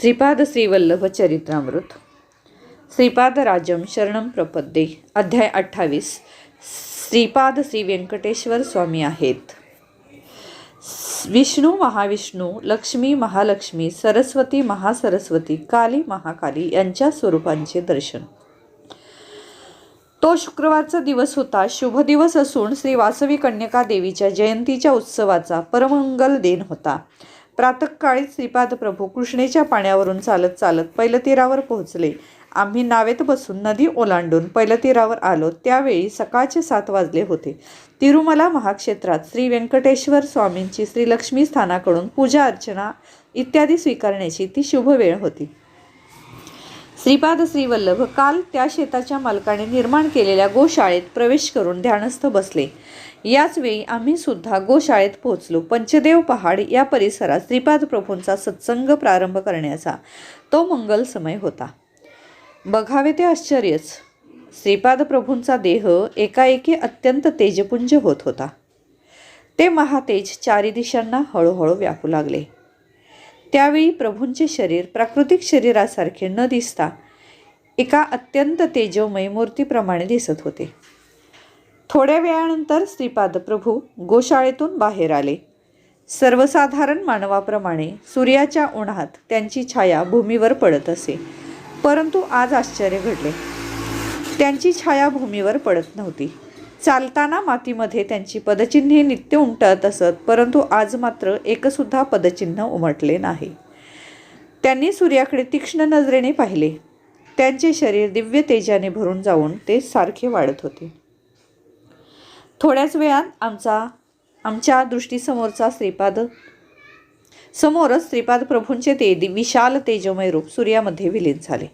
श्रीपाद श्रीवल्लभ चरित्रामृत. श्रीपाद राजम शरणम प्रपद्ये. अध्याय अठ्ठावीस. श्रीपाद श्री व्यंकटेश्वर स्वामी आहेत. विष्णू महाविष्णू लक्ष्मी महालक्ष्मी सरस्वती महासरस्वती काली महाकाली यांच्या स्वरूपांचे दर्शन. तो शुक्रवारचा दिवस होता. शुभ दिवस असून श्री वासवी कन्यका देवीच्या जयंतीच्या उत्सवाचा परमंगल दिन होता. प्रातःकाळी श्रीपाद प्रभू कृष्णेच्या पाण्यावरून चालत चालत पैलतीरावर पोहोचले. आम्ही नावेत बसून नदी ओलांडून पैलतीरावर आलो. त्यावेळी सकाळचे सात वाजले होते. तिरुमला महाक्षेत्रात श्री व्यंकटेश्वर स्वामींची श्रीलक्ष्मी स्थानाकडून पूजा अर्चना इत्यादी स्वीकारण्याची ती शुभ वेळ होती. श्रीपाद श्रीवल्लभ काल त्या शेताच्या मालकाने निर्माण केलेल्या गोशाळेत प्रवेश करून ध्यानस्थ बसले. याच वेळी आम्ही सुद्धा गोशाळेत पोहोचलो. पंचदेव पहाड या परिसरात श्रीपाद प्रभूंचा सत्संग प्रारंभ करण्याचा तो मंगल समय होता. बघावे ते आश्चर्यच. श्रीपाद प्रभूंचा देह एकाएकी अत्यंत तेजपुंज होत होता. ते महातेज चारी दिशांना हळूहळू व्यापू लागले. त्यावेळी प्रभूंचे शरीर प्राकृतिक शरीरासारखे न दिसता एका अत्यंत तेजोमय मूर्तीप्रमाणे दिसत होते. थोड्या वेळानंतर श्रीपाद प्रभू गोशाळेतून बाहेर आले. सर्वसाधारण मानवाप्रमाणे सूर्याच्या उन्हात त्यांची छाया भूमीवर पडत असे. परंतु आज आश्चर्य घडले. त्यांची छाया भूमीवर पडत नव्हती. चालताना मातीमध्ये त्यांची पदचिन्हे नित्य उमटत असत परंतु आज मात्र एकसुद्धा पदचिन्ह उमटले नाही. त्यांनी सूर्याकडे तीक्ष्ण नजरेने पाहिले. त्यांचे शरीर दिव्य तेजाने भरून जाऊन ते सारखे वाढत होते. थोड्याच वेळात आमचा आमच्या दृष्टीसमोरचा श्रीपाद समोरच श्रीपाद प्रभूंचे ते दि- विशाल तेजमय रूप सूर्यामध्ये विलीन झाले.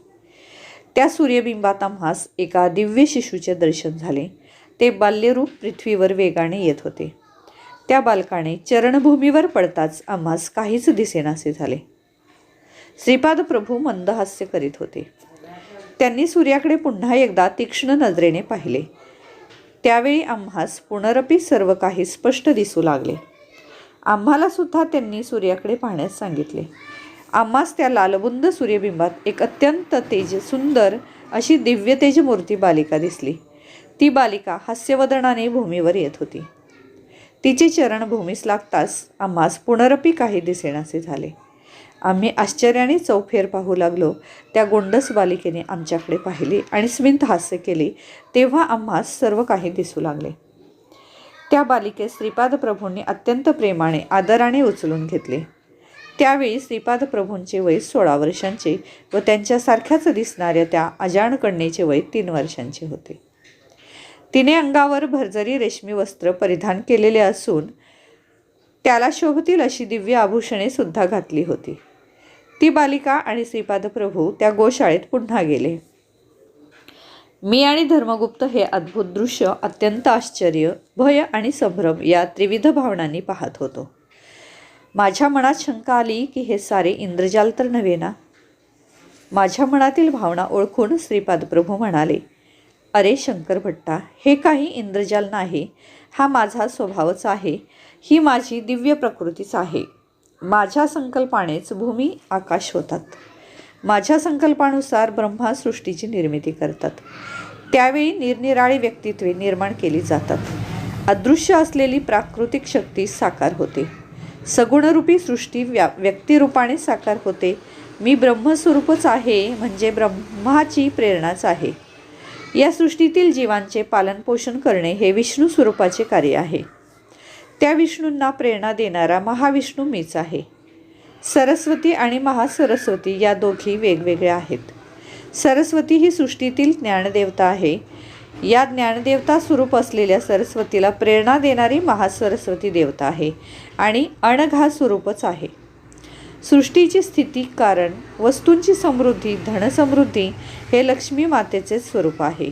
त्या सूर्यबिंबात आम्हास एका दिव्य शिशूचे दर्शन झाले. ते बाल्यरूप पृथ्वीवर वेगाने येत होते. त्या बालकाने चरणभूमीवर पडताच आम्हास काहीच दिसेनासे झाले. श्रीपाद प्रभू मंद हास्य करीत होते. त्यांनी सूर्याकडे पुन्हा एकदा तीक्ष्ण नजरेने पाहिले. त्यावेळी आम्हास पुनरपी सर्व काही स्पष्ट दिसू लागले. आम्हाला सुद्धा त्यांनी सूर्याकडे पाहण्यास सांगितले. आम्हास त्या लालबुंद सूर्यबिंबात एक अत्यंत तेज सुंदर अशी दिव्य तेज मूर्ती बालिका दिसली. ती बालिका हास्यवदनाने भूमीवर येत होती. तिचे चरण भूमीस लागताच आम्हास पुनरपी काही दिसेनासे झाले. आम्ही आश्चर्याने चौफेर पाहू लागलो. त्या गोंडस बालिकेने आमच्याकडे पाहिले आणि स्मित हास्य केले तेव्हा आम्हास सर्व काही दिसू लागले. त्या बालिकेस श्रीपाद प्रभूंनी अत्यंत प्रेमाने आदराने उचलून घेतले. त्यावेळी श्रीपाद प्रभूंचे वय सोळा वर्षांचे व त्यांच्यासारख्याच दिसणाऱ्या त्या अजाण कन्येचे वय तीन वर्षांचे होते. तिने अंगावर भरजरी रेशमी वस्त्र परिधान केलेले असून त्याला शोभतील अशी दिव्य आभूषणे सुद्धा घातली होती. ती बालिका आणि श्रीपाद प्रभू त्या गोशाळेत पुन्हा गेले. मी आणि धर्मगुप्त हे अद्भुत दृश्य अत्यंत आश्चर्य भय आणि संभ्रम या त्रिविध भावनांनी पाहत होतो. माझ्या मनात शंका आली की हे सारे इंद्रजाल तर नव्हे ना? माझ्या मनातील भावना ओळखून श्रीपाद प्रभू म्हणाले अरे शंकर भट्टा हे काही इंद्रजाल नाही हा माझा स्वभावच आहे ही माझी दिव्य प्रकृतीच आहे. माझ्या संकल्पानेच भूमी आकाश होतात. माझ्या संकल्पानुसार ब्रह्मा सृष्टीची निर्मिती करतात. त्यावेळी निरनिराळी व्यक्तित्वे निर्माण केली जातात. अदृश्य असलेली प्राकृतिक शक्ती साकार होते. सगुणरूपी सृष्टी व्या व्यक्तिरूपाने साकार होते. मी ब्रह्मस्वरूपच आहे म्हणजे ब्रह्माची प्रेरणाच आहे. या सृष्टीतील जीवांचे पालनपोषण करणे हे विष्णू स्वरूपाचे कार्य आहे. त्या विष्णूंना प्रेरणा देणारा महाविष्णू मीच आहे. सरस्वती आणि महासरस्वती या दोघी वेगवेगळ्या आहेत. सरस्वती ही सृष्टीतील ज्ञानदेवता आहे. या ज्ञानदेवता स्वरूप असलेल्या सरस्वतीला प्रेरणा देणारी महासरस्वती देवता आहे आणि अणघा स्वरूपच आहे. सृष्टीची स्थिती कारण वस्तूंची समृद्धी धनसमृद्धी हे लक्ष्मी मातेचे स्वरूप आहे.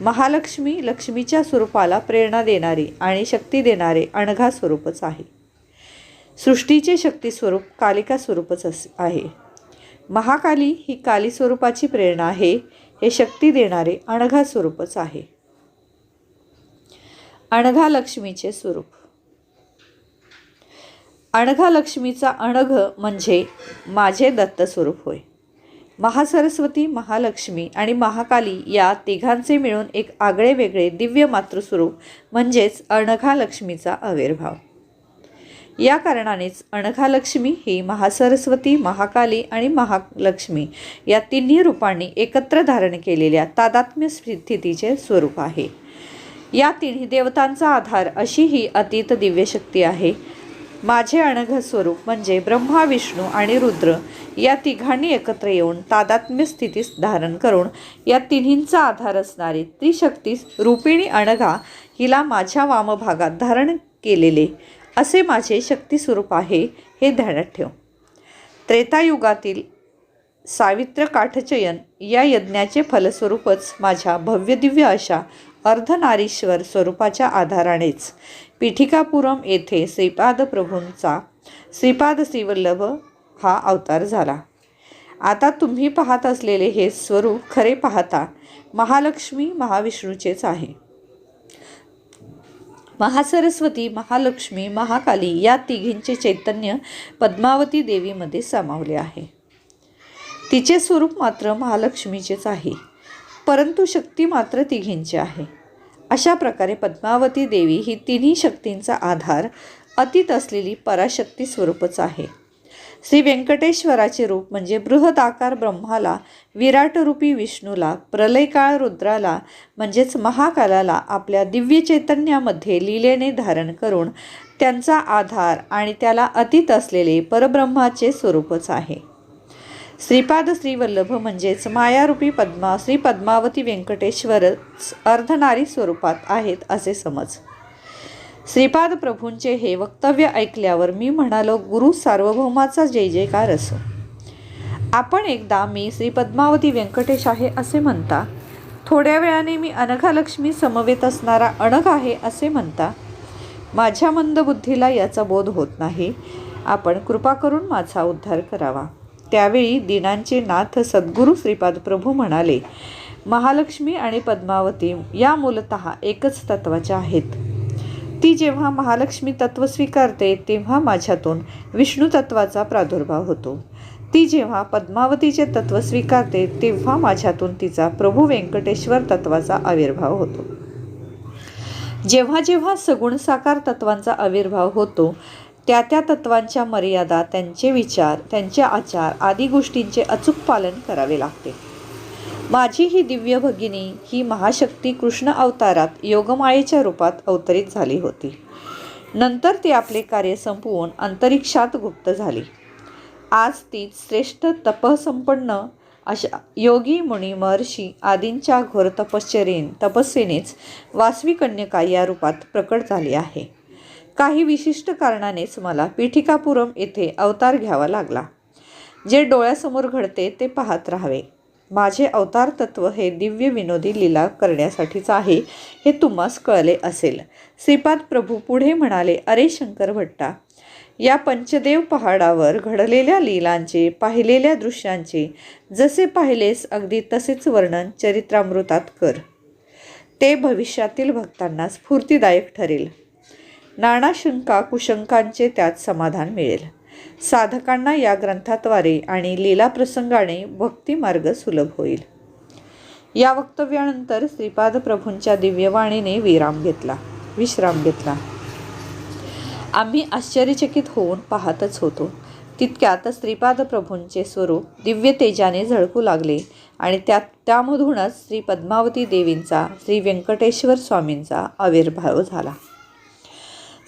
महालक्ष्मी लक्ष्मीच्या स्वरूपाला प्रेरणा देणारी आणि शक्ती देणारे अणघा स्वरूपच आहे. सृष्टीचे शक्ती स्वरूप कालिका स्वरूपच अस आहे. महाकाली ही काली स्वरूपाची प्रेरणा आहे हे शक्ती देणारे अणघा स्वरूपच आहे. अणघा लक्ष्मीचे स्वरूप. अणघा लक्ष्मीचा अणघ म्हणजे माझे दत्तस्वरूप होय. महासरस्वती महालक्ष्मी आणि महाकाली या तिघांचे मिळून एक आगळे वेगळे दिव्य मातृस्वरूप म्हणजेच अणघा लक्ष्मीचा आविर्भाव. या कारणानेच अणघालक्ष्मी ही महासरस्वती महाकाली आणि महालक्ष्मी या तिन्ही रूपांनी एकत्र धारण केलेल्या तादात्म्य स्थितीचे स्वरूप आहे. या तिन्ही देवतांचा आधार अशी ही अतीत दिव्यशक्ती आहे. माझे अणघ स्वरूप म्हणजे ब्रह्मा विष्णू आणि रुद्र या तिघांनी एकत्र येऊन तादात्म्य स्थितीस धारण करून या तिन्हींचा आधार असणारी त्रिशक्ती रूपिणी अणघा हिला माझ्या वामभागात धारण केलेले असे माझे शक्ती स्वरूप आहे हे ध्यानात ठेव. त्रेतायुगातील सावित्र काठचयन या यज्ञाचे फलस्वरूपच माझ्या भव्यदिव्य अशा अर्धनारीश्वर स्वरूपाच्या आधारानेच. पीठिकापुरम येथे श्रीपाद प्रभूंचा श्रीपाद श्रीवल्लभ हा अवतार झाला. आता तुम्ही पाहत असलेले हे स्वरूप खरे पाहता महालक्ष्मी महाविष्णूचेच आहे. महासरस्वती महालक्ष्मी महाकाली या तिघींचे चैतन्य पद्मावती देवीमध्ये सामावले आहे. तिचे स्वरूप मात्र महालक्ष्मीचेच आहे. परंतु शक्ती मात्र तिघींची आहे. अशा प्रकारे पद्मावती देवी ही तिन्ही शक्तींचा आधार अतीत असलेली पराशक्ती स्वरूपच आहे. श्री व्यंकटेश्वराचे रूप म्हणजे बृहद आकार ब्रह्माला विराटरूपी विष्णूला प्रलयकाळ रुद्राला म्हणजेच महाकालाला आपल्या दिव्य चैतन्यामध्ये लीलेने धारण करून त्यांचा आधार आणि त्याला अतीत असलेले परब्रह्माचे स्वरूपच आहे. श्रीपाद श्रीवल्लभ म्हणजेच मायारूपी पद्मा श्री पद्मावती व्यंकटेश्वरच अर्धनारी स्वरूपात आहेत असे समज. श्रीपाद प्रभूंचे हे वक्तव्य ऐकल्यावर मी म्हणालो गुरु सार्वभौमाचा जय जयकार असो. आपण एकदा मी श्री पद्मावती व्यंकटेश आहे असे म्हणता थोड्या वेळाने मी अनघालक्ष्मी समवेत असणारा अणघ आहे असे म्हणता माझ्या मंदबुद्धीला याचा बोध होत नाही. आपण कृपा करून माझा उद्धार करावा. त्यावेळी दिनांचे नाथ सद्गुरू श्रीपाद प्रभू म्हणाले महालक्ष्मी आणि पद्मावती या मूलत एकच तत्वाच्या आहेत. ती जेव्हा महालक्ष्मी तत्व स्वीकारते तेव्हा माझ्यातून विष्णू तत्वाचा प्रादुर्भाव होतो. ती जेव्हा पद्मावतीचे तत्व स्वीकारते तेव्हा माझ्यातून तिचा प्रभू व्यंकटेश्वर तत्वाचा आविर्भाव होतो. जेव्हा जेव्हा सगुण साकार तत्वांचा आविर्भाव होतो त्या त्या तत्वांच्या मर्यादा त्यांचे विचार त्यांचे आचार आदी गोष्टींचे अचूक पालन करावे लागते. माझी ही दिव्य भगिनी ही महाशक्ती कृष्ण अवतारात योगमायेच्या रूपात अवतरित झाली होती. नंतर ती आपले कार्य संपवून अंतरिक्षात गुप्त झाली. आज ती श्रेष्ठ तपसंपन्न अशा योगी मुनी महर्षी आदींच्या घोर तपश्चरीन तपस्येनेच वासवी कन्यका या रूपात प्रकट झाली आहे. काही विशिष्ट कारणानेच मला पीठिकापुरम येथे अवतार घ्यावा लागला. जे डोळ्यासमोर घडते ते पाहत राहावे. माझे अवतार तत्व हे दिव्य विनोदी लीला करण्यासाठीच आहे हे तुम्हास कळले असेल. श्रीपाद प्रभू पुढे म्हणाले अरे शंकर भट्टा या पंचदेव पहाडावर घडलेल्या लीलांचे पाहिलेल्या दृश्यांचे जसे पाहिलेस अगदी तसेच वर्णन चरित्रामृतात कर. ते भविष्यातील भक्तांना स्फूर्तीदायक ठरेल. नाना शंका कुशंकांचे त्यात समाधान मिळेल. साधकांना या ग्रंथाद्वारे आणि लीला प्रसंगाने भक्तिमार्ग सुलभ होईल. या वक्तव्यानंतर श्रीपाद प्रभूंच्या दिव्यवाणीने विराम घेतला. विश्राम घेतला. आम्ही आश्चर्यचकित होऊन पाहतच होतो. तितक्यात श्रीपाद प्रभूंचे स्वरूप दिव्य तेजाने झळकू लागले आणि त्यात त्यामधूनच श्री पद्मावती देवींचा श्री व्यंकटेश्वर स्वामींचा आविर्भाव झाला.